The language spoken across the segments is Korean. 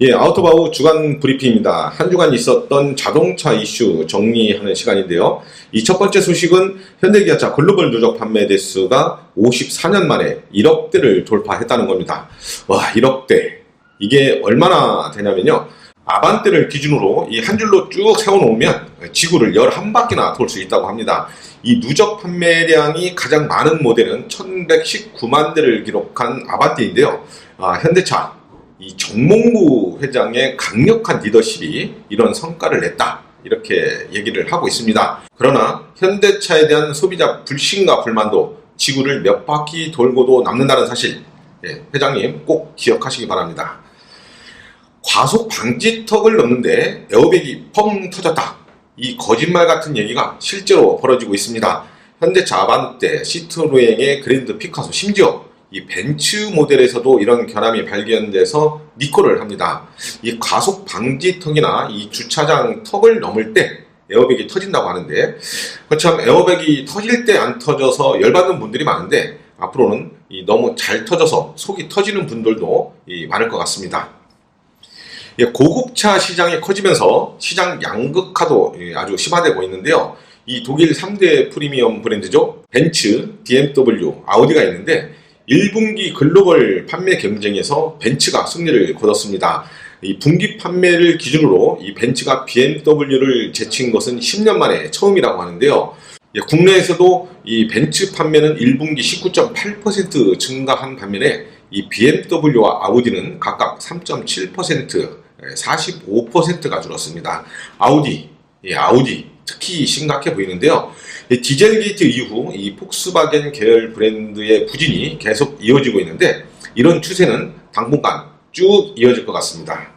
예, 아우토바우 주간 브리핑입니다. 한 주간 있었던 자동차 이슈 정리하는 시간인데요. 이 첫 번째 소식은 현대기아차 글로벌 누적 판매 대수가 54년 만에 1억대를 돌파했다는 겁니다. 와, 1억대. 이게 얼마나 되냐면요. 아반떼를 기준으로 이 한 줄로 쭉 세워놓으면 지구를 11바퀴나 돌 수 있다고 합니다. 이 누적 판매량이 가장 많은 모델은 1119만 대를 기록한 아반떼인데요. 아, 현대차 이 정몽구 회장의 강력한 리더십이 이런 성과를 냈다. 이렇게 얘기를 하고 있습니다. 그러나 현대차에 대한 소비자 불신과 불만도 지구를 몇 바퀴 돌고도 남는다는 사실, 예, 회장님 꼭 기억하시기 바랍니다. 과속 방지턱을 넘는데 에어백이 펑 터졌다. 이 거짓말 같은 얘기가 실제로 벌어지고 있습니다. 현대차 아반떼, 시트로행의 그랜드 피카소, 심지어 이 벤츠 모델에서도 이런 결함이 발견돼서 니콜을 합니다. 이 과속 방지턱이나 이 주차장 턱을 넘을 때 에어백이 터진다고 하는데 그참 에어백이 터질 때 안 터져서 열받는 분들이 많은데 앞으로는 이 너무 잘 터져서 속이 터지는 분들도 이 많을 것 같습니다. 예, 고급차 시장이 커지면서 시장 양극화도 예, 아주 심화되고 있는데요. 이 독일 3대 프리미엄 브랜드죠. 벤츠, BMW, 아우디가 있는데 1분기 글로벌 판매 경쟁에서 벤츠가 승리를 거뒀습니다. 이 분기 판매를 기준으로 이 벤츠가 BMW를 제친 것은 10년 만에 처음이라고 하는데요. 예, 국내에서도 이 벤츠 판매는 1분기 19.8% 증가한 반면에 이 BMW와 아우디는 각각 3.7%, 45%가 줄었습니다. 아우디, 예, 아우디 특히 심각해 보이는데요. 이 디젤 게이트 이후 이 폭스바겐 계열 브랜드의 부진이 계속 이어지고 있는데 이런 추세는 당분간 쭉 이어질 것 같습니다.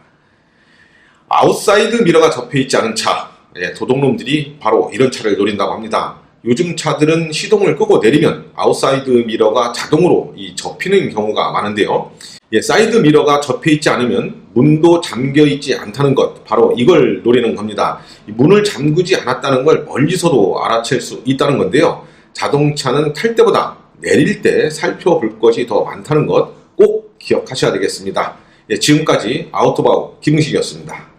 아웃사이드 미러가 접혀 있지 않은 차, 예, 도둑놈들이 바로 이런 차를 노린다고 합니다. 요즘 차들은 시동을 끄고 내리면 아웃사이드 미러가 자동으로 이 접히는 경우가 많은데요. 예, 사이드 미러가 접혀 있지 않으면 문도 잠겨 있지 않다는 것, 바로 이걸 노리는 겁니다. 이 문을 잠그지 않았다는 걸 멀리서도 알아챌 수 있다는 건데요. 자동차는 탈 때보다 내릴 때 살펴볼 것이 더 많다는 것 꼭 기억하셔야 되겠습니다. 예, 지금까지 아우토바우 김흥식이었습니다.